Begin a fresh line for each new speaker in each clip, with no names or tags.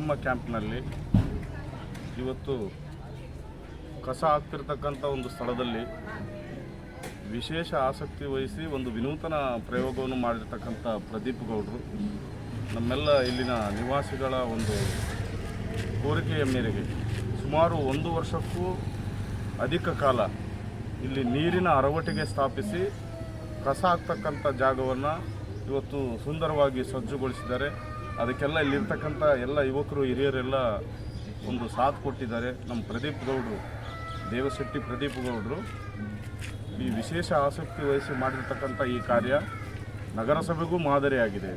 ಗುಂಡಮ್ಮ ಕ್ಯಾಂಪ್ನಲ್ಲಿ ಇವತ್ತು ಕಸ ಆಗ್ತಿರ್ತಕ್ಕಂಥ ಒಂದು ಸ್ಥಳದಲ್ಲಿ ವಿಶೇಷ ಆಸಕ್ತಿ ವಹಿಸಿ ಒಂದು ವಿನೂತನ ಪ್ರಯೋಗವನ್ನು ಮಾಡಿರ್ತಕ್ಕಂಥ ಪ್ರದೀಪ್ ಗೌಡರು. ನಮ್ಮೆಲ್ಲ ಇಲ್ಲಿನ ನಿವಾಸಿಗಳ ಒಂದು ಕೋರಿಕೆಯ ಮೇರೆಗೆ ಸುಮಾರು ಒಂದು ವರ್ಷಕ್ಕೂ ಅಧಿಕ ಕಾಲ ಇಲ್ಲಿ ನೀರಿನ ಅರವಟಿಗೆ ಸ್ಥಾಪಿಸಿ ಕಸ ಆಗ್ತಕ್ಕಂಥ ಜಾಗವನ್ನು ಇವತ್ತು ಸುಂದರವಾಗಿ ಸಜ್ಜುಗೊಳಿಸಿದ್ದಾರೆ ಅದಕ್ಕೆಲ್ಲ ಇಲ್ಲಿರ್ತಕ್ಕಂಥ ಎಲ್ಲ ಯುವಕರು, ಹಿರಿಯರೆಲ್ಲ ಒಂದು ಸಾಥ್ ಕೊಟ್ಟಿದ್ದಾರೆ. ನಮ್ಮ ಪ್ರದೀಪ್ ಗೌಡರು, ದೇವಶೆಟ್ಟಿ ಪ್ರದೀಪ್ ಗೌಡರು, ಈ ವಿಶೇಷ ಆಸಕ್ತಿ ವಹಿಸಿ ಮಾಡಿರ್ತಕ್ಕಂಥ ಈ ಕಾರ್ಯ ನಗರಸಭೆಗೂ ಮಾದರಿಯಾಗಿದೆ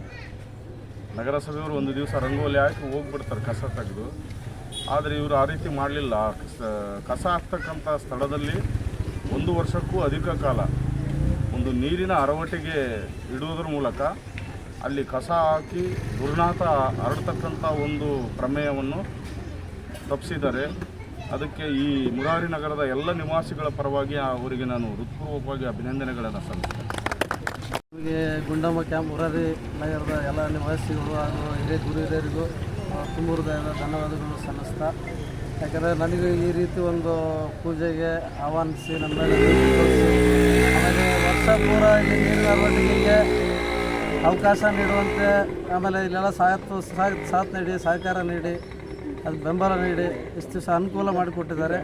ನಗರಸಭೆಯವರು ಒಂದು ದಿವಸ ರಂಗೋಲಿ ಹಾಕಿ ಹೋಗ್ಬಿಡ್ತಾರೆ ಕಸ ತೆಗೆದು. ಆದರೆ ಇವರು ಆ ರೀತಿ ಮಾಡಲಿಲ್ಲ. ಕಸ ಹಾಕ್ತಕ್ಕಂಥ ಸ್ಥಳದಲ್ಲಿ ಒಂದು ವರ್ಷಕ್ಕೂ ಅಧಿಕ ಕಾಲ ಒಂದು ನೀರಿನ ಅರವಟಿಗೆ ಇಡುವುದರ ಮೂಲಕ ಅಲ್ಲಿ ಕಸ ಹಾಕಿ ದುರ್ನಾತ ಹರಡ್ತಕ್ಕಂಥ ಒಂದು ಪ್ರಮೇಯವನ್ನು ತಪ್ಪಿಸಿದ್ದಾರೆ ಅದಕ್ಕೆ ಈ ಮುರಾರಿ ನಗರದ ಎಲ್ಲ ನಿವಾಸಿಗಳ ಪರವಾಗಿ ಅವರಿಗೆ ನಾನು ಹೃತ್ಪೂರ್ವಕವಾಗಿ ಅಭಿನಂದನೆಗಳನ್ನು
ನಮಗೆ ಗುಂಡಮ್ಮ ಕ್ಯಾಂಪ್, ಮುರಾರಿ ನಗರದ ಎಲ್ಲ ನಿವಾಸಿಗಳು ಹಾಗೂ ಹಿರಿಯ ಗುರುಹಿರಿಯರಿಗೂ ತುಂಬ ಹೃದಯದ ಧನ್ಯವಾದಗಳು ಸಲ್ಲಿಸ್ತಾ, ಯಾಕಂದರೆ ನನಗೆ ಈ ರೀತಿ ಒಂದು ಪೂಜೆಗೆ ಆಹ್ವಾನಿಸಿ ನಮ್ಮ ವರ್ಷ ಪೂರ ಇಲ್ಲಿ ನೀರಿನ ಅರವಟ್ಟಿಗೆಗೆ ಅವಕಾಶ ನೀಡುವಂತೆ ಆಮೇಲೆ ಇಲ್ಲೆಲ್ಲ ಸಾಥ್ ಸಾಥ್ ನೀಡಿ, ಸಹಕಾರ ನೀಡಿ, ಅದು ಬೆಂಬಲ ನೀಡಿ ಇಷ್ಟು ದಿವಸ ಅನುಕೂಲ ಮಾಡಿಕೊಟ್ಟಿದ್ದಾರೆ.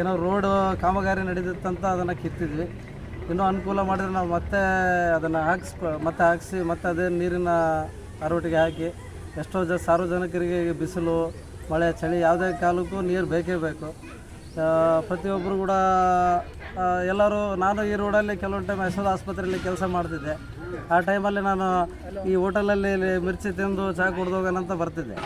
ಏನೋ ರೋಡು ಕಾಮಗಾರಿ ನಡೆದಿತ್ತಂತ ಅದನ್ನು ಕಿತ್ತಿದ್ವಿ. ಇನ್ನೂ ಅನುಕೂಲ ಮಾಡಿದ್ರೆ ನಾವು ಮತ್ತೆ ಅದನ್ನು ಹಾಕ್ಸ್, ಮತ್ತೆ ಹಾಕಿಸಿ, ಮತ್ತೆ ಅದೇ ನೀರಿನ ಅರವಟ್ಟಿಗೆ ಹಾಕಿ ಎಷ್ಟೋ ಜ, ಸಾರ್ವಜನಿಕರಿಗೆ ಬಿಸಿಲು, ಮಳೆ, ಚಳಿ ಯಾವುದೇ ಕಾಲಕ್ಕೂ ನೀರು ಬೇಕೇ ಬೇಕು. ಪ್ರತಿಯೊಬ್ಬರು ಕೂಡ ಎಲ್ಲರೂ, ನಾನು ಈ ರೋಡಲ್ಲಿ ಕೆಲವೊಂದು ಟೈಮ್ ಯಶೋಧ ಆಸ್ಪತ್ರೆಯಲ್ಲಿ ಕೆಲಸ ಮಾಡ್ತಿದ್ದೆ. ಆ ಟೈಮಲ್ಲಿ ನಾನು ಈ ಹೋಟೆಲಲ್ಲಿ ಮಿರ್ಚಿ ತಿಂದು ಚಹಾ ಕುಡ್ದು ಹೋಗೋಣಂತ ಬರ್ತಿದ್ದೆ.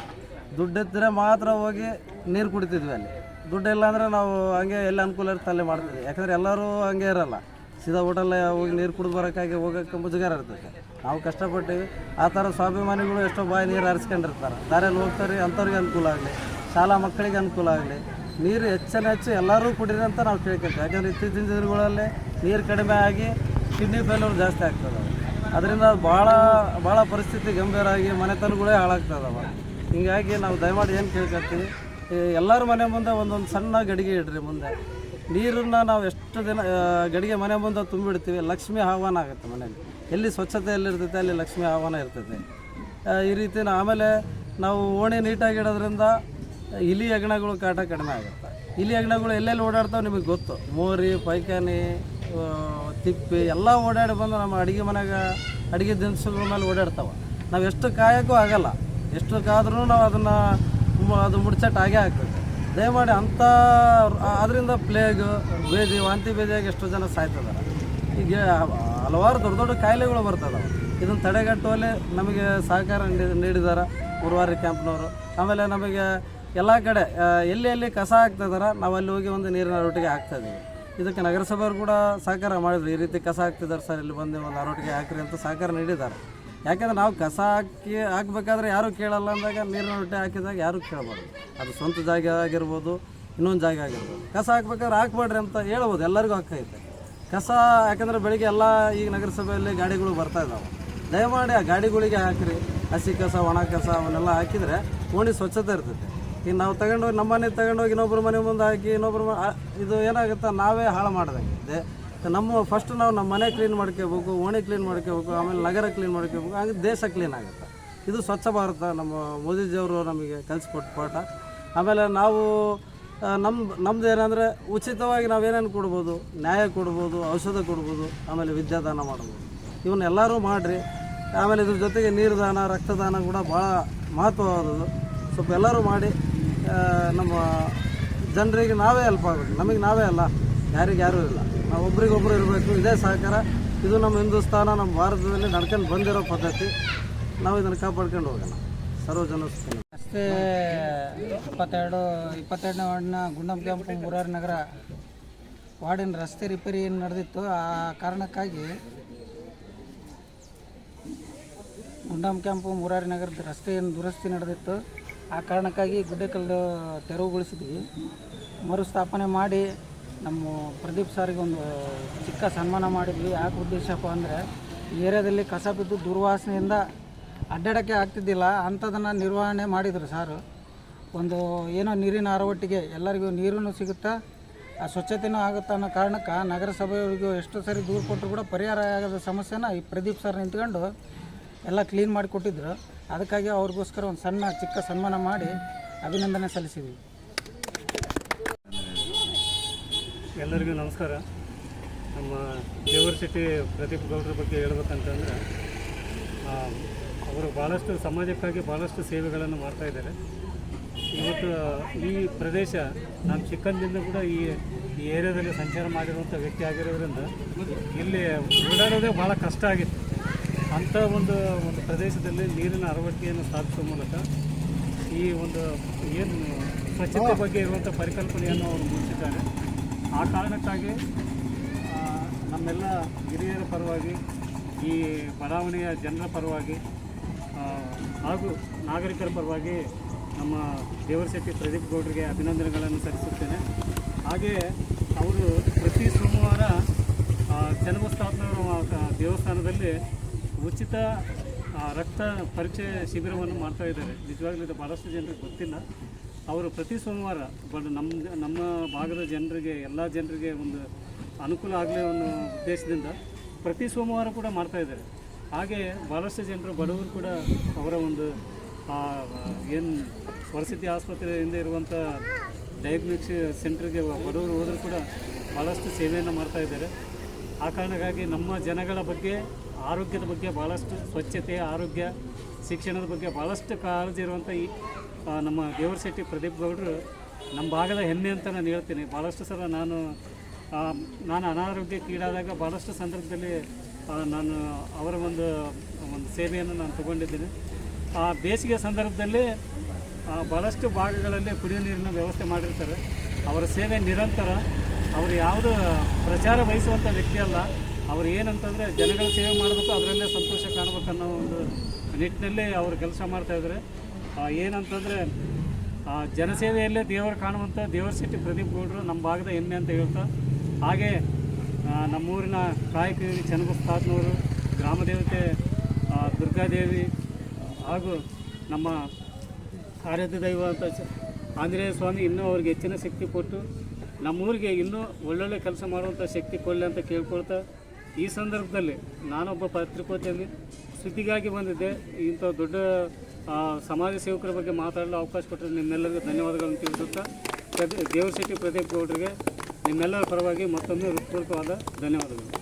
ದುಡ್ಡಿದ್ದರೆ ಮಾತ್ರ ಹೋಗಿ ನೀರು ಕುಡಿತಿದ್ವಿ ಅಲ್ಲಿ. ದುಡ್ಡು ಇಲ್ಲ ಅಂದರೆ ನಾವು ಹಂಗೆ ಎಲ್ಲಿ ಅನುಕೂಲ ಇರುತ್ತೆ ಅಲ್ಲೇ ಮಾಡ್ತಿದ್ವಿ. ಯಾಕಂದರೆ ಎಲ್ಲರೂ ಹಂಗೆ ಇರಲ್ಲ. ಸೀದಾ ಹೋಟೆಲ್ ಹೋಗಿ ನೀರು ಕುಡಿದು ಬರೋಕ್ಕಾಗಿ ಹೋಗೋಕ್ಕೆ ಮುಜುಗಾರ ಇರ್ತದೆ. ನಾವು ಕಷ್ಟಪಟ್ಟಿವಿ. ಆ ಥರ ಸ್ವಾಭಿಮಾನಿಗಳು ಎಷ್ಟೋ ಬಾಯಿ ನೀರು ಹರಿಸ್ಕೊಂಡಿರ್ತಾರೆ. ದಾರಿಯಲ್ಲಿ ಹೋಗ್ತಾರೆ, ಅಂಥವ್ರಿಗೆ ಅನುಕೂಲ ಆಗಲಿ. ಶಾಲಾ ಮಕ್ಕಳಿಗೆ ಅನುಕೂಲ ಆಗಲಿ. ನೀರು ಹೆಚ್ಚಿನ ಹೆಚ್ಚು ಎಲ್ಲರೂ ಕುಡೀರಿ ಅಂತ ನಾವು ಕೇಳ್ಕೊಳ್ತೀವಿ. ಯಾಕಂದರೆ ಇತ್ತೀಚಿನ ದಿನಗಳಲ್ಲಿ ನೀರು ಕಡಿಮೆ ಆಗಿ ಕಿಡ್ನಿ ಫೇಲ್ಯೂರ್ ಜಾಸ್ತಿ ಆಗ್ತದೆ ಅದರಿಂದ ಭಾಳ ಭಾಳ ಪರಿಸ್ಥಿತಿ ಗಂಭೀರ ಆಗಿ ಮನೆತನಗಳೇ ಹಾಳಾಗ್ತದವ. ಹೀಗಾಗಿ ನಾವು ದಯಮಾಡಿ ಏನು ಕೇಳ್ಕೊತೀವಿ ಈ ಎಲ್ಲರ ಮನೆ ಮುಂದೆ ಒಂದೊಂದು ಸಣ್ಣ ಗಡಿಗೆ ಇಡ್ರಿ ಮುಂದೆ. ನೀರನ್ನ ನಾವು ಎಷ್ಟು ದಿನ ಗಡಿಗೆ ಮನೆ ಮುಂದೆ ತುಂಬಿಡ್ತೀವಿ, ಲಕ್ಷ್ಮಿ ಆಹ್ವಾನ ಆಗುತ್ತೆ ಮನೆಯಲ್ಲಿ. ಎಲ್ಲಿ ಸ್ವಚ್ಛತೆ ಎಲ್ಲಿರ್ತೈತೆ ಅಲ್ಲಿ ಲಕ್ಷ್ಮಿ ಆಹ್ವಾನ ಇರ್ತೈತೆ. ಈ ರೀತಿ ಆಮೇಲೆ ನಾವು ಓಣಿ ನೀಟಾಗಿ ಇಡೋದ್ರಿಂದ ಇಲಿ ಹೆಗ್ಣಗಳು ಕಾಟ ಕಡಿಮೆ ಆಗುತ್ತೆ. ಇಲಿ ಹೆಗ್ಣಗಳು ಎಲ್ಲೆಲ್ಲಿ ಓಡಾಡ್ತಾವೆ ನಿಮಗೆ ಗೊತ್ತು. ಮೋರಿ ಪೈಖಾನಿ ಆ, ತಿಪ್ಪಿ ಎಲ್ಲ ಓಡಾಡಿ ಬಂದು ನಮ್ಮ ಅಡುಗೆ ಮನೆಗೆ ಅಡುಗೆ ದಿನಸುಗಳ ಮೇಲೆ ಓಡಾಡ್ತಾವೆ. ನಾವು ಎಷ್ಟು ಕಾಯೋಕ್ಕೂ ಆಗಲ್ಲ. ಎಷ್ಟು ಕಾದ್ರೂ ನಾವು ಅದನ್ನು ಅದು ಮುಡ್ಚಟ್ ಆಗೇ ಆಗ್ತದೆ ದಯಮಾಡಿ ಅಂಥ ಅದರಿಂದ ಪ್ಲೇಗ್ ಬೇದಿ ವಾಂತಿ ಬೇದಿಯಾಗಿ ಎಷ್ಟೋ ಜನ ಸಾಯ್ತದಾರೆ ಈಗ ಹಲವಾರು ದೊಡ್ಡ ದೊಡ್ಡ ಕಾಯಿಲೆಗಳು ಬರ್ತದೆ ಇದನ್ನು ತಡೆಗಟ್ಟುವಲ್ಲಿ ನಮಗೆ ಸಹಕಾರ ನೀಡಿ ನೀಡಿದ್ದಾರೆ ಉರ್ವಾರಿ ಕ್ಯಾಂಪ್ನವರು. ಆಮೇಲೆ ನಮಗೆ ಎಲ್ಲ ಕಡೆ ಎಲ್ಲಿ ಎಲ್ಲಿ ಕಸ ಹಾಕ್ತಿದಾರ ನಾವು ಅಲ್ಲಿ ಹೋಗಿ ಒಂದು ನೀರಿನ ಅರೋಟಿಗೆ ಹಾಕ್ತಾ ಇದೀವಿ ಇದಕ್ಕೆ ನಗರಸಭೆಯವರು ಕೂಡ ಸಹಕಾರ ಮಾಡಿದ್ರು. ಈ ರೀತಿ ಕಸ ಹಾಕ್ತಿದ್ದಾರೆ ಸರ್, ಇಲ್ಲಿ ಬಂದು ಒಂದು ಅರೋಟಿಗೆ ಹಾಕ್ರಿ ಅಂತ ಸಹಕಾರ ನೀಡಿದ್ದಾರೆ. ಯಾಕಂದ್ರೆ ನಾವು ಕಸ ಹಾಕಿ, ಹಾಕ್ಬೇಕಾದ್ರೆ ಯಾರೂ ಕೇಳಲ್ಲ ಅಂದಾಗ ನೀರಿನ ರೊಟ್ಟಿ ಹಾಕಿದಾಗ ಯಾರೂ ಕೇಳಬಾರ್ದು. ಅದು ಸ್ವಂತ ಜಾಗ ಆಗಿರ್ಬೋದು, ಇನ್ನೊಂದು ಜಾಗ ಆಗಿರ್ಬೋದು. ಕಸ ಹಾಕ್ಬೇಕಾದ್ರೆ ಹಾಕ್ಬೇಡ್ರಿ ಅಂತ ಹೇಳ್ಬೋದು. ಎಲ್ಲರಿಗೂ ಹಕ್ಕೈತೆ ಕಸ ಯಾಕಂದ್ರೆ ಬೆಳಿಗ್ಗೆ ಎಲ್ಲ ಈಗ ನಗರಸಭೆಯಲ್ಲಿ ಗಾಡಿಗಳು ಬರ್ತಾ ಇದ್ದಾವೆ ದಯಮಾಡಿ ಆ ಗಾಡಿಗಳಿಗೆ ಹಾಕಿರಿ. ಹಸಿ ಕಸ, ಒಣ ಕಸ ಅವನ್ನೆಲ್ಲ ಹಾಕಿದರೆ ಓಣಿ ಸ್ವಚ್ಛತೆ ಇರ್ತೈತೆ. ಈಗ ನಾವು ತಗೊಂಡೋಗಿ ನಮ್ಮ ಮನೆ ತಗೊಂಡೋಗಿ ಇನ್ನೊಬ್ಬರ ಮನೆ ಮುಂದೆ ಹಾಕಿ ಇನ್ನೊಬ್ಬರ ಇದು ಏನಾಗುತ್ತೆ ನಾವೇ ಹಾಳು ಮಾಡ್ದಂಗೆ ನಮ್ಮ ಫಸ್ಟ್ ನಾವು ನಮ್ಮ ಮನೆ ಕ್ಲೀನ್ ಮಾಡ್ಕೋಬೇಕು, ಓಣಿ ಕ್ಲೀನ್ ಮಾಡ್ಕೋಬೇಕು, ಆಮೇಲೆ ನಗರ ಕ್ಲೀನ್ ಮಾಡ್ಕೋಬೇಕು, ಹಾಗೆ ದೇಶ ಕ್ಲೀನ್ ಆಗುತ್ತೆ. ಇದು ಸ್ವಚ್ಛ ಭಾರತ, ನಮ್ಮ ಮೋದಿಜಿಯವರು ನಮಗೆ ಕಲಿಸ್ಕೊಟ್ಟು ಪಾಠ. ಆಮೇಲೆ ನಾವು ನಮ್ಮ ನಮ್ದು ಏನಂದರೆ ಉಚಿತವಾಗಿ ನಾವೇನೇನು ಕೊಡ್ಬೋದು, ನ್ಯಾಯ ಕೊಡ್ಬೋದು, ಔಷಧ ಕೊಡ್ಬೋದು, ಆಮೇಲೆ ವಿದ್ಯಾದಾನ ಮಾಡ್ಬೋದು. ಇವನ್ನೆಲ್ಲರೂ ಮಾಡಿರಿ. ಆಮೇಲೆ ಇದ್ರ ಜೊತೆಗೆ ನೀರು ದಾನ ರಕ್ತದಾನ ಕೂಡ ಭಾಳ ಮಹತ್ವವಾದದ್ದು. ಸ್ವಲ್ಪ ಎಲ್ಲರೂ ಮಾಡಿ. ನಮ್ಮ ಜನರಿಗೆ ನಾವೇ ಹೆಲ್ಪ್ ಆಗಬೇಕು. ನಮಗೆ ನಾವೇ ಅಲ್ಲ, ಯಾರಿಗೆ ಯಾರೂ ಇಲ್ಲ. ನಾವು ಒಬ್ರಿಗೊಬ್ರು ಇರಬೇಕು, ಇದೇ ಸಹಕಾರ. ಇದು ನಮ್ಮ ಹಿಂದೂಸ್ತಾನ, ನಮ್ಮ ಭಾರತದಲ್ಲಿ ನಡ್ಕೊಂಡು ಬಂದಿರೋ ಪದ್ಧತಿ. ನಾವು ಇದನ್ನು ಕಾಪಾಡ್ಕೊಂಡು ಹೋಗೋಣ. ಸರ್ವಜನ.
ರಸ್ತೆ ಇಪ್ಪತ್ತೆರಡು, ಇಪ್ಪತ್ತೆರಡನೇ ವಾರ್ಡ್ನ ಗುಂಡಂ ಕೆಂಪು ಮುರಾರಿ ನಗರ ವಾರ್ಡಿನ ರಸ್ತೆ ರಿಪೇರಿ ಏನು ನಡೆದಿತ್ತು? ಆ ಕಾರಣಕ್ಕಾಗಿ ಗುಂಡಂ ಕೆಂಪು ಮುರಾರಿ ನಗರದ ರಸ್ತೆ ಏನು ದುರಸ್ತಿ ನಡೆದಿತ್ತು? ಆ ಕಾರಣಕ್ಕಾಗಿ ಗುಡ್ಡೆಕಲ್ಲು ತೆರವುಗೊಳಿಸಿದ್ವಿ. ಮರುಸ್ಥಾಪನೆ ಮಾಡಿ ನಮ್ಮ ಪ್ರದೀಪ್ ಸಾರಿಗೆ ಒಂದು ಚಿಕ್ಕ ಸನ್ಮಾನ ಮಾಡಿದ್ವಿ. ಯಾಕೆ ಉದ್ದೇಶಪ್ಪ ಅಂದರೆ ಏರಿಯಾದಲ್ಲಿ ಕಸ ಬಿದ್ದು ದುರ್ವಾಸನೆಯಿಂದ ಅಡ್ಡಾಡೋಕ್ಕೆ ಆಗ್ತಿದ್ದಿಲ್ಲ. ಅಂಥದನ್ನು ನಿರ್ವಹಣೆ ಮಾಡಿದರು ಸಾರು. ಒಂದು ಏನೋ ನೀರಿನ ಅರವಟ್ಟಿಗೆ ಎಲ್ಲರಿಗೂ ನೀರೂ ಸಿಗುತ್ತಾ, ಆ ಸ್ವಚ್ಛತೆಯೂ ಆಗುತ್ತೆ ಅನ್ನೋ ಕಾರಣಕ್ಕೆ ನಗರಸಭೆಯವರಿಗೂ ಎಷ್ಟು ಸರಿ ದೂರು ಕೊಟ್ಟರು ಕೂಡ ಪರಿಹಾರ ಆಗದ ಸಮಸ್ಯೆನ ಈ ಪ್ರದೀಪ್ ಸರ್ ನಿಂತ್ಕೊಂಡು ಎಲ್ಲ ಕ್ಲೀನ್ ಮಾಡಿ ಕೊಟ್ಟಿದ್ರು. ಅದಕ್ಕಾಗಿ ಅವ್ರಿಗೋಸ್ಕರ ಒಂದು ಸಣ್ಣ, ಚಿಕ್ಕ ಸನ್ಮಾನ ಮಾಡಿ ಅಭಿನಂದನೆ ಸಲ್ಲಿಸಿದ್ವಿ.
ಎಲ್ಲರಿಗೂ ನಮಸ್ಕಾರ. ನಮ್ಮ ದೇವರ ಸಿಟಿ ಪ್ರದೀಪ್ ಗೌಡ್ರ ಬಗ್ಗೆ ಹೇಳ್ಬೇಕಂತಂದ್ರೆ ಅವರು ಭಾಳಷ್ಟು ಸಮಾಜಕ್ಕಾಗಿ ಭಾಳಷ್ಟು ಸೇವೆಗಳನ್ನು ಮಾಡ್ತಾಯಿದ್ದಾರೆ ಇವತ್ತು ಈ ಪ್ರದೇಶ, ನಾನು ಚಿಕ್ಕಂದಿಂದ ಕೂಡ ಈ ಈ ಏರಿಯಾದಲ್ಲಿ ಸಂಚಾರ ಮಾಡಿರುವಂಥ ವ್ಯಕ್ತಿ ಆಗಿರೋದ್ರಿಂದ, ಇಲ್ಲಿ ಓಡಾಡೋದೇ ಭಾಳ ಕಷ್ಟ ಆಗಿತ್ತು. ಅಂಥ ಒಂದು ಒಂದು ಪ್ರದೇಶದಲ್ಲಿ ನೀರಿನ ಅರವಟ್ಟಿಯನ್ನು ಸ್ಥಾಪಿಸುವ ಮೂಲಕ ಈ ಒಂದು ಏನು ಸ್ವಚ್ಛತೆ ಬಗ್ಗೆ ಇರುವಂಥ ಪರಿಕಲ್ಪನೆಯನ್ನು ಅವರು ಮೂಡಿಸಿದ್ದಾರೆ ಆ ಕಾರಣಕ್ಕಾಗಿ ನಮ್ಮೆಲ್ಲ ಹಿರಿಯರ ಪರವಾಗಿ ಈ ಬಡಾವಣೆಯ ಜನರ ಪರವಾಗಿ ಹಾಗೂ ನಾಗರಿಕರ ಪರವಾಗಿ ನಮ್ಮ ದೇವರಶೆಟ್ಟಿ ಪ್ರದೀಪ್ ಗೌಡರಿಗೆ ಅಭಿನಂದನೆಗಳನ್ನು ಸಲ್ಲಿಸುತ್ತೇನೆ. ಹಾಗೆಯೇ ಅವರು ಪ್ರತಿ ಸೋಮವಾರ ಜನ್ಮಸ್ಥಾಪನ ದೇವಸ್ಥಾನದಲ್ಲಿ ಉಚಿತ ರಕ್ತ ಪರಿಚಯ ಶಿಬಿರವನ್ನು ಮಾಡ್ತಾ ಇದ್ದಾರೆ. ನಿಜವಾಗ್ಲೂ ಇದು ಭಾಳಷ್ಟು ಜನರಿಗೆ ಗೊತ್ತಿಲ್ಲ. ಅವರು ಪ್ರತಿ ಸೋಮವಾರ ಬಟ್ ನಮ್ಮ ನಮ್ಮ ಭಾಗದ ಜನರಿಗೆ, ಎಲ್ಲ ಜನರಿಗೆ ಒಂದು ಅನುಕೂಲ ಆಗಲಿ ಅನ್ನೋ ಉದ್ದೇಶದಿಂದ ಪ್ರತಿ ಸೋಮವಾರ ಕೂಡ ಮಾಡ್ತಾ ಇದ್ದಾರೆ. ಹಾಗೆ ಭಾಳಷ್ಟು ಜನರು, ಬಡವರು ಕೂಡ ಅವರ ಒಂದು ಏನು ವಸತಿ ಆಸ್ಪತ್ರೆಯಿಂದ ಇರುವಂಥ ಡಯಾಗ್ನೋಸ್ಟಿಕ್ ಸೆಂಟ್ರಿಗೆ ಬಡವರು ಹೋದರೂ ಕೂಡ ಭಾಳಷ್ಟು ಸೇವೆಯನ್ನು ಮಾಡ್ತಾ ಇದ್ದಾರೆ. ಆ ಕಾರಣಕ್ಕಾಗಿ ನಮ್ಮ ಜನಗಳ ಬಗ್ಗೆ, ಆರೋಗ್ಯದ ಬಗ್ಗೆ ಭಾಳಷ್ಟು ಸ್ವಚ್ಛತೆ, ಆರೋಗ್ಯ, ಶಿಕ್ಷಣದ ಬಗ್ಗೆ ಭಾಳಷ್ಟು ಕಾಳಜಿ ಇರುವಂಥ ಈ ನಮ್ಮ ದೇವರಶೆಟ್ಟಿ ಪ್ರದೀಪ್ ಗೌಡರು ನಮ್ಮ ಭಾಗದ ಹೆಮ್ಮೆ ಅಂತ ನಾನು ಹೇಳ್ತೀನಿ. ಭಾಳಷ್ಟು ಸಲ ನಾನು ನಾನು ಅನಾರೋಗ್ಯಕ್ಕೀಡಾದಾಗ ಭಾಳಷ್ಟು ಸಂದರ್ಭದಲ್ಲಿ ನಾನು ಅವರ ಒಂದು ಒಂದು ಸೇವೆಯನ್ನು ನಾನು ತಗೊಂಡಿದ್ದೀನಿ. ಆ, ಬೇಸಿಗೆ ಸಂದರ್ಭದಲ್ಲಿ ಭಾಳಷ್ಟು ಭಾಗಗಳಲ್ಲಿ ಕುಡಿಯೋ ನೀರಿನ ವ್ಯವಸ್ಥೆ ಮಾಡಿರ್ತಾರೆ. ಅವರ ಸೇವೆ ನಿರಂತರ. ಅವರು ಯಾವುದು ಪ್ರಚಾರ ವಹಿಸುವಂಥ ವ್ಯಕ್ತಿ ಅಲ್ಲ ಅವ್ರು ಏನಂತಂದರೆ ಜನಗಳ ಸೇವೆ ಮಾಡಬೇಕು ಅದರಲ್ಲೇ ಸಂತೋಷ ಕಾಣಬೇಕನ್ನೋ ಒಂದು ನಿಟ್ಟಿನಲ್ಲಿ ಅವರು ಕೆಲಸ ಮಾಡ್ತಾಯಿದ್ದಾರೆ ಏನಂತಂದರೆ ಜನಸೇವೆಯಲ್ಲೇ ದೇವರು ಕಾಣುವಂಥ ದೇವರ ಸಿಟ್ಟಿ ಪ್ರದೀಪ್ ಗೌಡರು ನಮ್ಮ ಭಾಗದ ಹೆಮ್ಮೆ ಅಂತ ಹೇಳ್ತಾ ಹಾಗೆ ನಮ್ಮೂರಿನ ಕಾಯಕ ಚನ್ನಬಸ್ತಾತ್ನವರು ಗ್ರಾಮ ದೇವತೆ ಆ, ದುರ್ಗಾದೇವಿ ಹಾಗೂ ನಮ್ಮ ಆರಾಧ್ಯ ದೈವ ಅಂತ ಆಂಜನೇಯ ಸ್ವಾಮಿ ಇನ್ನೂ ಅವ್ರಿಗೆ ಹೆಚ್ಚಿನ ಶಕ್ತಿ ಕೊಟ್ಟು ನಮ್ಮೂರಿಗೆ ಇನ್ನೂ ಒಳ್ಳೊಳ್ಳೆ ಕೆಲಸ ಮಾಡುವಂಥ ಶಕ್ತಿ ಕೊಡಲಿ ಅಂತ ಕೇಳ್ಕೊಳ್ತಾ ಈ ಸಂದರ್ಭದಲ್ಲಿ ನಾನೊಬ್ಬ ಪತ್ರಿಕೋದ್ಯಮಿ. ಸುದ್ದಿಗಾಗಿ ಬಂದಿದ್ದೆ. ಇಂಥ ದೊಡ್ಡ ಸಮಾಜ ಸೇವಕರ ಬಗ್ಗೆ ಮಾತಾಡಲು ಅವಕಾಶ ಕೊಟ್ಟರೆ ನಿಮ್ಮೆಲ್ಲರಿಗೂ ಧನ್ಯವಾದಗಳನ್ನು ತಿಳಿಸುತ್ತಾ ದೇವರ ಶೆಟ್ಟಿ ಪ್ರದೀಪ್ ಗೌಡರಿಗೆ ನಿಮ್ಮೆಲ್ಲರ ಪರವಾಗಿ ಮತ್ತೊಮ್ಮೆ ಹೃತ್ಪೂರ್ವಕವಾದ ಧನ್ಯವಾದಗಳು.